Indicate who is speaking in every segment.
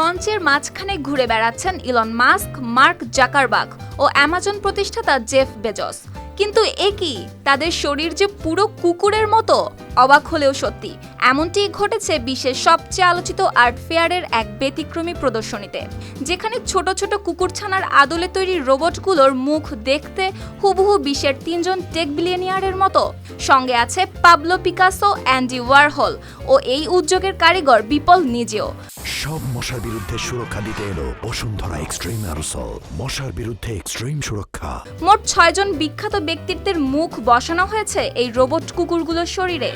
Speaker 1: মঞ্চের মাঝখানে ঘুরে বেড়াচ্ছেন ইলন মাস্ক, মার্ক জাকারবাগ ও অ্যামাজন প্রতিষ্ঠাতা জেফ বেজস। কিন্তু এ কি? তাদের শরীর যে পুরো কুকুরের মতো? অবাক হলেও সত্যি এমনটি ঘটেছে বিশ্বের সবচেয়ে আলোচিত আর্ট ফেয়ারের এক ব্যতিক্রমী প্রদর্শনীতে, যেখানে ছোট ছোট কুকুরছানার আদলে তৈরি রোবটগুলোর মুখ দেখতে হুবহু বিশ্বের তিনজন টেক বিলিয়নিয়ারের মতো। সঙ্গে আছে পাবলো পিকাসো, অ্যান্ডি ওয়ারহল ও এই উদ্যোগের কারিগর বিপল নিজেও।
Speaker 2: সব মশার বিরুদ্ধে সুরক্ষা দিতে এলো বসুন্ধরা এক্সট্রিম অ্যারোসল। মশার বিরুদ্ধে এক্সট্রিম সুরক্ষা।
Speaker 1: মোট ছয়জন বিখ্যাত ব্যক্তিত্বের মুখ বসানো হয়েছে এই রোবট কুকুরগুলোর শরীরে।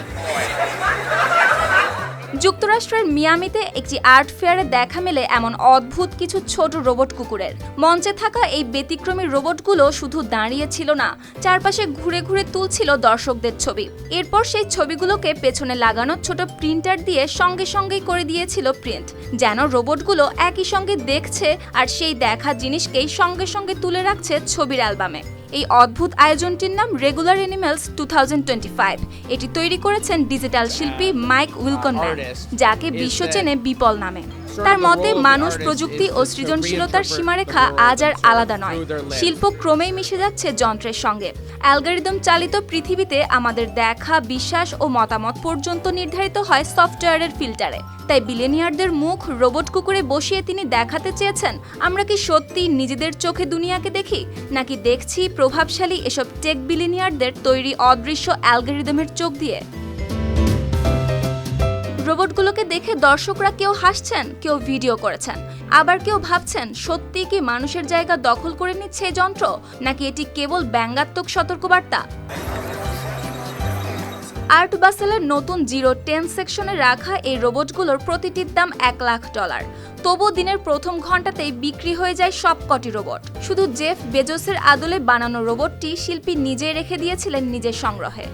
Speaker 1: যুক্তরাষ্ট্রের মিয়ামিতে একটি আর্ট ফেয়ারে দেখা মেলে এমন অদ্ভুত কিছু ছোট রোবট কুকুরের। মঞ্চে থাকা এই ব্যতিক্রমী রোবটগুলো শুধু দাঁড়িয়ে ছিল না, চারপাশে ঘুরে ঘুরে তুলছিল দর্শকদের ছবি। এরপর সেই ছবিগুলোকে পেছনে লাগানো ছোট প্রিন্টার দিয়ে সঙ্গে সঙ্গেই করে দিয়েছিল প্রিন্ট, যেন রোবটগুলো একই সঙ্গে দেখছে আর সেই দেখা জিনিসকেই সঙ্গে সঙ্গে তুলে রাখছে ছবির অ্যালবামে। এই অদ্ভুত আয়োজনটির নাম রেগুলার অ্যানিমেলস টু এটি তৈরি করেছেন ডিজিটাল শিল্পী মাইক উইলকনম্যান যাকে বিশ্ব চেনে বিপল নামে। তার মতে, মানুষ প্রযুক্তি ও সৃজনশীলতার সীমারেখা আজ আর আলাদা নয়। শিল্প ক্রমেই মিশে যাচ্ছে যন্ত্রের সঙ্গে। অ্যালগোরিদম চালিত পৃথিবীতে আমাদের দেখা, বিশ্বাস ও মতামত পর্যন্ত নির্ধারিত হয় সফটওয়্যারের ফিল্টারে। তাই বিলেনিয়ারদের মুখ রোবট কুকুরে বসিয়ে তিনি দেখাতে চেয়েছেন, আমরা কি সত্যি নিজেদের চোখে দুনিয়াকে দেখি? নাকি দেখছি প্রভাবশালী এসব টেক বিলিনিয়ারদের তৈরি অদৃশ্য অ্যালগোরিদমের চোখ দিয়ে? রোবটগুলোকে দেখে দর্শকরা কেউ হাসছেন, কেউ ভিডিও করেছেন। আবার কেউ ভাবছেন, সত্যি কি মানুষের জায়গা দখল করে নিচ্ছে এই যন্ত্র? নাকি এটি কেবল ব্যঙ্গাত্মক সতর্কবার্তা? আর্ট বাসেলের নতুন জিরো টেন সেকশনে রাখা এই রোবটগুলোর প্রতিটির দাম এক লাখ ডলার। তবু দিনের প্রথম ঘন্টাতেই বিক্রি হয়ে যায় সবকটি রোবট। শুধু জেফ বেজোসের আদলে বানানো রোবটটি শিল্পী নিজেই রেখে দিয়েছিলেন নিজের সংগ্রহে।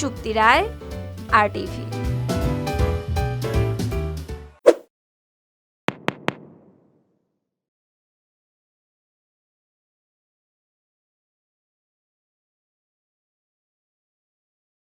Speaker 1: শুক্তি রায় আর টিভি